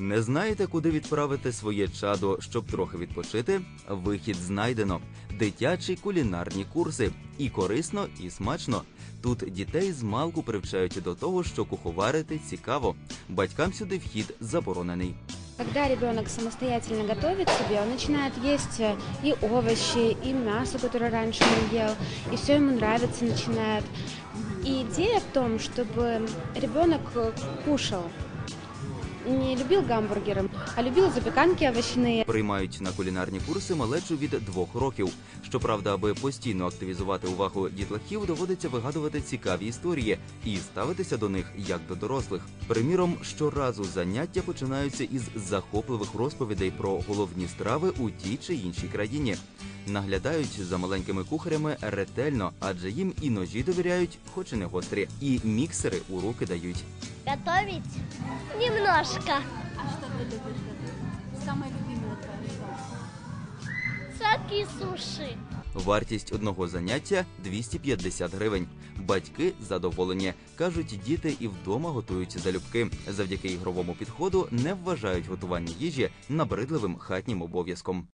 Не знаєте, куди відправити своє чадо, щоб трохи відпочити? Вихід знайдено. Дитячі кулінарні курси. І корисно, і смачно. Тут дітей з малку привчають до того, що куховарити цікаво. Батькам сюди вхід заборонений. Когда ребенок самостоятельно готовит себе, он начинает есть э, и овощи, и мясо, которое раньше не ел, и все ему нравится, начинает. И идея в том, чтобы ребенок э, кушал, не любил гамбургеры, а любил запеканки овощные. Приймають на кулінарні курси малечу від двох років. Щоправда, аби постійно активізувати увагу дітлахів, доводиться вигадувати цікаві історії і ставитися до них як до дорослих. Приміром, щоразу заняття починаються із захопливих розповідей про головні страви у тій чи іншій країні. Наглядають за маленькими кухарями ретельно, адже їм і ножі довіряють, хоч і не гострі, і міксери у руки дають. Готовить немножко. А что ты любишь готовить? Самое любимое твое что? Саки суши. Вартість одного заняття 250 гривень. Батьки задоволені. кажуть, діти і вдома готують залюбки. Завдяки ігровому підходу не вважають готування їжі набридливим хатнім обов'язком.